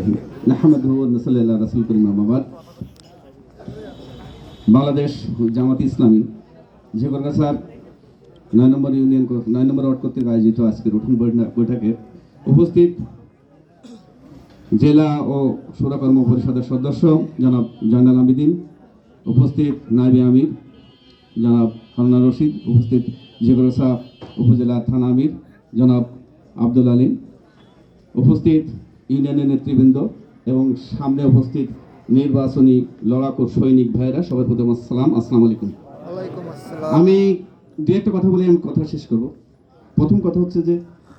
নসাল্লি রাসূল করিম আম্মা বাংলাদেশ জামাত ইসলামী ঝেকরগা স্যার, নয় নম্বর ইউনিয়ন নয় নম্বর ওয়ার্ড কর্তৃক আয়োজিত আজকের উঠোন বৈঠা- বৈঠকে উপস্থিত জেলা ও সুরা কর্ম পরিষদের সদস্য জনাব জয়নাল আবিদিন, উপস্থিত নাইবে আমির, জনাব হারুনা রশিদ, উপস্থিত ঝিগরসা উপজেলা থানা আমির, জনাব আব্দুল আলিম, উপস্থিত ইউনিয়নের নেতৃবৃন্দ এবং সামনে উপস্থিত নির্বাচনী লড়াকু সৈনিক ভাইরা সবার প্রতি আমার সালাম আসসালামু আলাইকুম। আমি দু একটা কথা বলে আমি কথা শেষ করব। প্রথম কথা হচ্ছে যে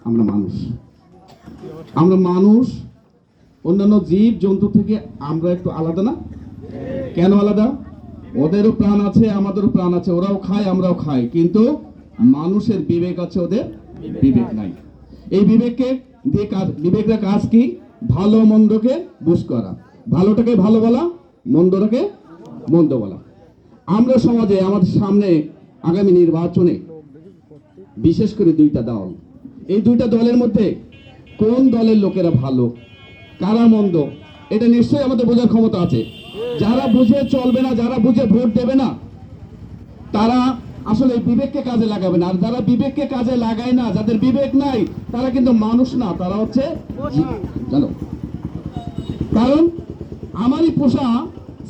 আমরা মানুষ। আমরা মানুষ অন্যান্য জীব জন্তু থেকে আমরা একটু আলাদা না? কেন আলাদা? ওদেরও প্রাণ আছে আমাদেরও প্রাণ আছে ওরাও খায় আমরাও খাই। কিন্তু মানুষের বিবেক আছে ওদের বিবেক নাই। এই বিবেককে দিয়ে কাজ বিবেকের কাজ কি? ভালো মন্দকে বুঝ করা। ভালোটাকে ভালো বলা, মন্দটাকে মন্দ বলা। আমরা সমাজে, আমাদের সামনে আগামী নির্বাচনে বিশেষ করে দুইটা দল। এই দুইটা দলের মধ্যে কোন দলের লোকেরা ভালো, কারা মন্দ, এটা নিশ্চয়ই আমাদের বোঝার ক্ষমতা আছে। যারা বুঝে চলবে না, যারা বুঝে ভোট দেবে না, তারা আসলে বিবেককে কাজে লাগাবে না। আর যারা বিবেককে কাজে লাগায় না, যাদের বিবেক নাই, তারা কিন্তু মানুষ না, তারা হচ্ছে কারণ আমারই পোষা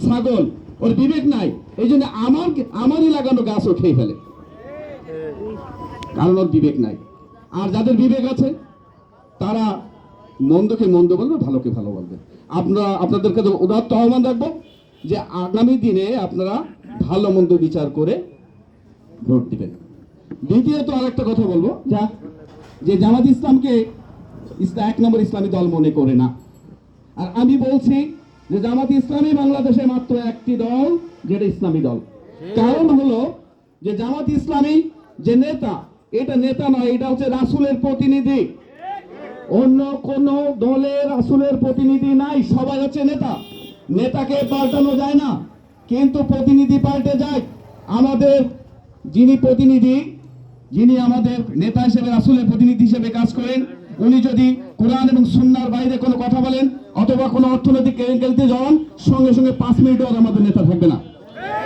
ছাগল, ওর বিবেক নাই। এই জন্য আমার আমারই লাগানো গাছও খেয়ে ফেলে। কারণ ওর বিবেক নাই। আর যাদের বিবেক আছে, তারা মন্দকে মন্দ বলবে, ভালোকে ভালো বলবে। আপনারা আপনাদের কাছে উদাত্ত আহ্বান রাখব যে আগামী দিনে আপনারা ভালো মন্দ বিচার করে ভোট দিবেন। দ্বিতীয়ত আরেকটা কথা বলব, যা যে জামাত ইসলামকে এক নম্বর ইসলামী দল মনে করে না। আর আমি বলছি যে জামাত ইসলামী বাংলাদেশে মাত্র একটি দল, যেটা ইসলামী দল। কারণ হলো যে জামাত ইসলামী যে নেতা, এটা নেতা নয়, এটা হচ্ছে রাসূলের প্রতিনিধি। অন্য কোন দলের রাসুলের প্রতিনিধি নাই, সবাই হচ্ছে নেতা। নেতাকে পাল্টানো যায় না, কিন্তু প্রতিনিধি পাল্টে যায়। আমাদের যিনি প্রতিনিধি, যিনি আমাদের নেতা হিসেবে, রাসূলের প্রতিনিধি হিসেবে কাজ করেন, উনি যদি কোরআন এবং সুন্নার বাইরে কোনো কথা বলেন অথবা কোনো অর্থনৈতিক কেলেঙ্কারিতে যান, সঙ্গে সঙ্গে পাঁচ মিনিটও আমাদের নেতা থাকবে না।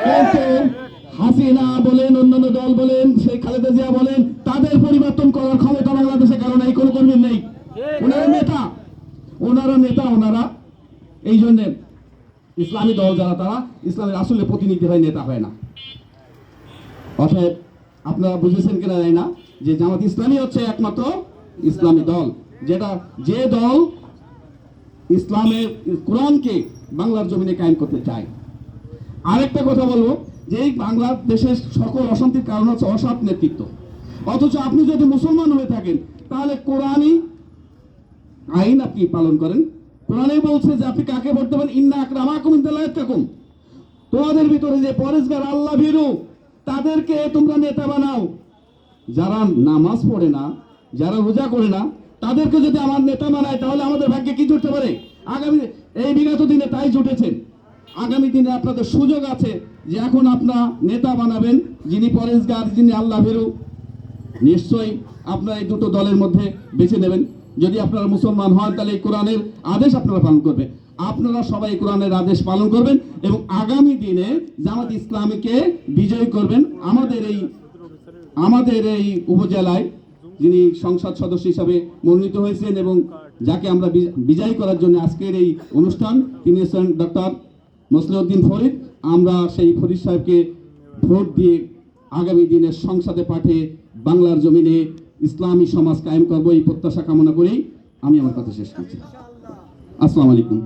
কিন্তু হাসিনা বলেন, অন্যান্য দল বলেন, সেই খালেদা জিয়া বলেন, তাদের পরিবর্তন করার ক্ষমতা বাংলাদেশে কারণ এই কোনো কর্মীর নেই। ওনারা নেতা। ওনারা নেতা, ওনারা। এই জন্যে ইসলামী দল যারা, তারা ইসলামের আসলে প্রতিনিধি হয় নেতা হয় না। অতএব আপনারা বুঝেছেন কিনা জানি না যে জামাত ইসলামী হচ্ছে একমাত্র ইসলামী দল, যেটা যে দল ইসলামের কোরআনকে বাংলার জমিনে কায়েম করতে চায়। আরেকটা কথা বলব, যে এই বাংলাদেশের সকল অশান্তির কারণ হচ্ছে অসৎ নেতৃত্ব। অথচ আপনি যদি মুসলমান হয়ে থাকেন, তাহলে কোরআনই আইন আপনি পালন করেন। কোরআনে বলছে যে আপনি কাকে ভোট দেবেন? ইন্না আকরামাকুম ইনদাল্লাহি কাকুম তোমাদের ভিতরে যে পরেশগার, আল্লাহ ভীরু। তাদেরকে তোমরা নেতা বানাও। যারা নামাজ পড়ে না, যারা রোজা করে না, তাদেরকে যদি আমার নেতা বানায়, তাহলে আমাদের ভাগ্যে কি জুটতে পারে? আগামী এই বিগত দিনে তাই জুটেছেন আগামী দিনে আপনাদের সুযোগ আছে যে এখন আপনার নেতা বানাবেন, যিনি পরেশগার, যিনি আল্লাহ ভীরু, নিশ্চয়ই আপনারা এই দুটো দলের মধ্যে বেছে নেবেন। যদি আপনারা মুসলমান হন, তাহলে এই কোরআনের আদেশ আপনারা পালন করবেন। আপনারা সবাই কোরআনের আদেশ পালন করবেন এবং আগামী দিনে জামাত ইসলামীকে বিজয় করবেন। আমাদের এই আমাদের এই উপজেলায় যিনি সংসদ সদস্য হিসাবে মনোনীত হয়েছেন এবং যাকে আমরা বিজয়ী করার জন্য আজকের এই অনুষ্ঠান, তিনি হচ্ছেন ডক্টর মসলিউদ্দিন ফরিদ। আমরা সেই ফরিদ সাহেবকে ভোট দিয়ে আগামী দিনে সংসদে পাঠিয়ে বাংলার জমিনে ইসলামী সমাজ কায়েম করব এই প্রত্যাশা কামনা করেই আমি আমার কথা শেষ করছি। আসসালামু আলাইকুম।